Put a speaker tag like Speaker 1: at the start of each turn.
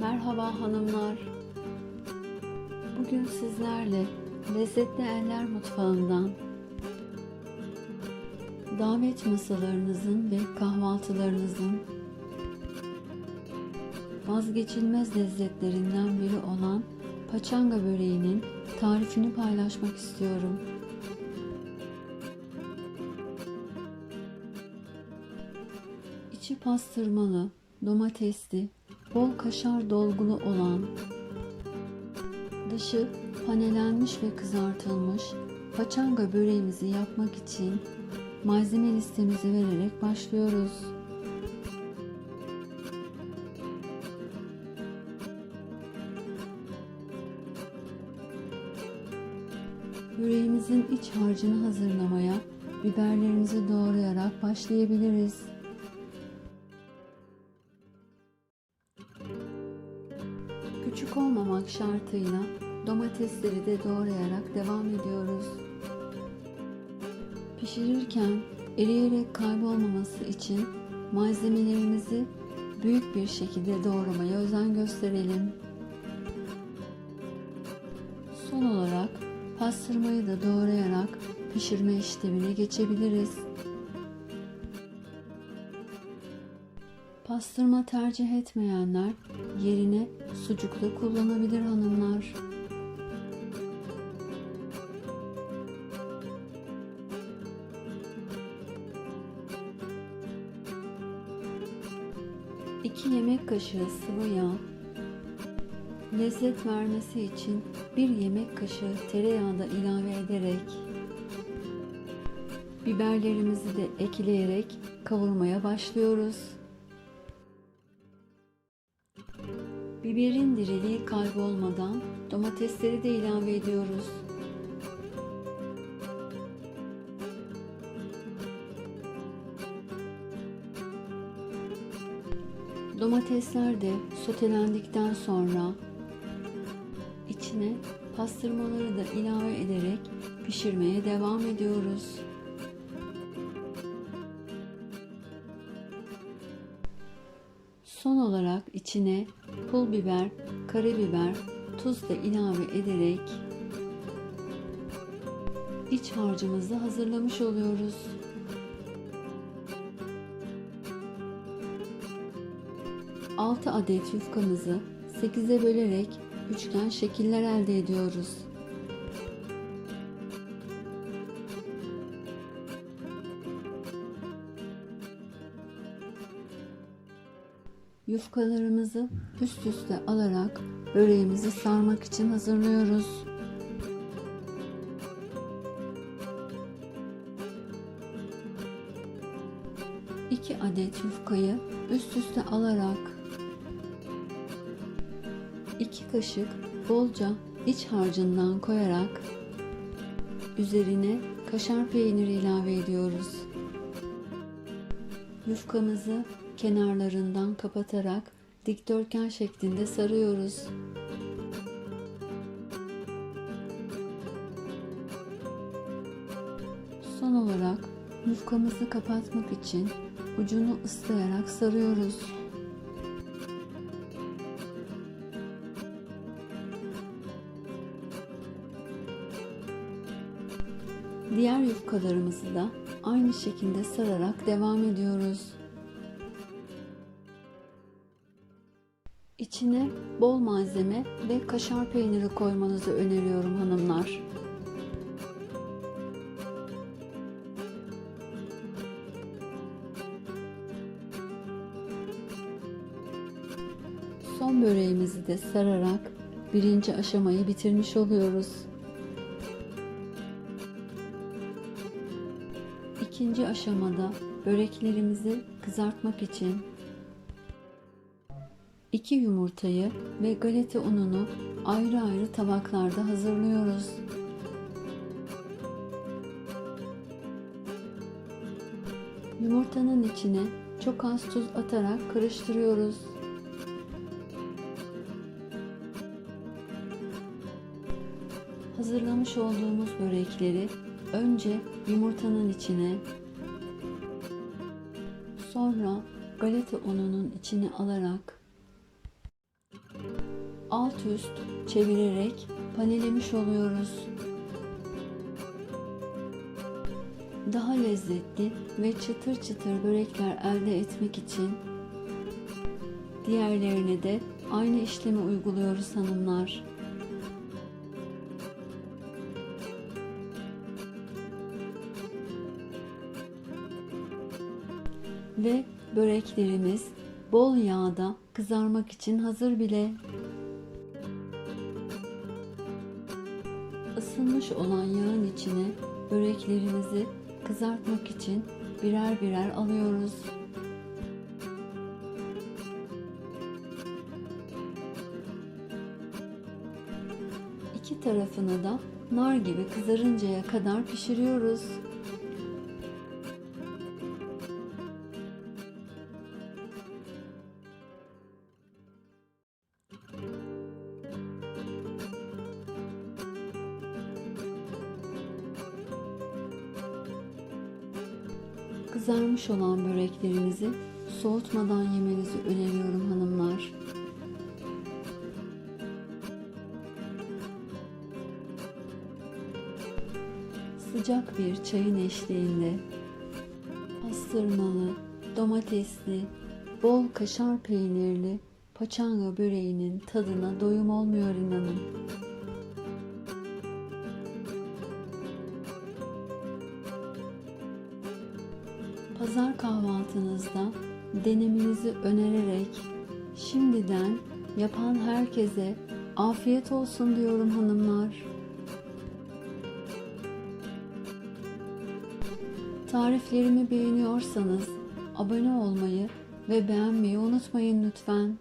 Speaker 1: Merhaba hanımlar. Bugün sizlerle Lezzetli Eller Mutfağı'ndan davet masalarınızın ve kahvaltılarınızın vazgeçilmez lezzetlerinden biri olan paçanga böreğinin tarifini paylaşmak istiyorum. İçi pastırmalı, domatesli, bol kaşar dolgulu olan, dışı panelenmiş ve kızartılmış paçanga böreğimizi yapmak için malzeme listemizi vererek başlıyoruz. Böreğimizin iç harcını hazırlamaya biberlerimizi doğrayarak başlayabiliriz. Olmamak şartıyla domatesleri de doğrayarak devam ediyoruz. Pişirirken eriyerek kaybolmaması için malzemelerimizi büyük bir şekilde doğramaya özen gösterelim. Son olarak pastırmayı da doğrayarak pişirme işlemine geçebiliriz. Pastırma tercih etmeyenler yerine sucuk da kullanabilir hanımlar. İki yemek kaşığı sıvı yağ, lezzet vermesi için bir yemek kaşığı tereyağı da ilave ederek biberlerimizi de ekleyerek kavurmaya başlıyoruz. Biberin diriliği kaybolmadan domatesleri de ilave ediyoruz. Domatesler de sotelendikten sonra içine pastırmaları da ilave ederek pişirmeye devam ediyoruz. Son olarak içine pul biber, karabiber, tuz da ilave ederek iç harcımızı hazırlamış oluyoruz. Altı adet yufkamızı 8'e bölerek üçgen şekiller elde ediyoruz. Yufkalarımızı üst üste alarak böreğimizi sarmak için hazırlıyoruz. İki adet yufkayı üst üste alarak iki kaşık bolca iç harcından koyarak üzerine kaşar peyniri ilave ediyoruz. Yufkamızı kenarlarından kapatarak dikdörtgen şeklinde sarıyoruz. Son olarak yufkamızı kapatmak için ucunu ıslayarak sarıyoruz. Diğer yufkalarımızı da aynı şekilde sararak devam ediyoruz. İçine bol malzeme ve kaşar peyniri koymanızı öneriyorum hanımlar. Son böreğimizi de sararak birinci aşamayı bitirmiş oluyoruz. İkinci aşamada böreklerimizi kızartmak için 2 yumurtayı ve galeta ununu ayrı ayrı tabaklarda hazırlıyoruz. Yumurtanın içine çok az tuz atarak karıştırıyoruz. Hazırlamış olduğumuz börekleri önce yumurtanın içine sonra galeta ununun içine alarak alt üst çevirerek panelemiş oluyoruz. Daha lezzetli ve çıtır çıtır börekler elde etmek için diğerlerine de aynı işlemi uyguluyoruz hanımlar. Ve böreklerimiz bol yağda kızarmak için hazır bile. Isınmış olan yağın içine böreklerimizi kızartmak için birer birer alıyoruz. İki tarafını da nar gibi kızarıncaya kadar pişiriyoruz. Kızarmış olan böreklerinizi soğutmadan yemenizi öneriyorum hanımlar. Sıcak bir çayın eşliğinde pastırmalı, domatesli, bol kaşar peynirli paçanga böreğinin tadına doyum olmuyor inanın. Pazar kahvaltınızda denemenizi önererek şimdiden yapan herkese afiyet olsun diyorum hanımlar. Tariflerimi beğeniyorsanız abone olmayı ve beğenmeyi unutmayın lütfen.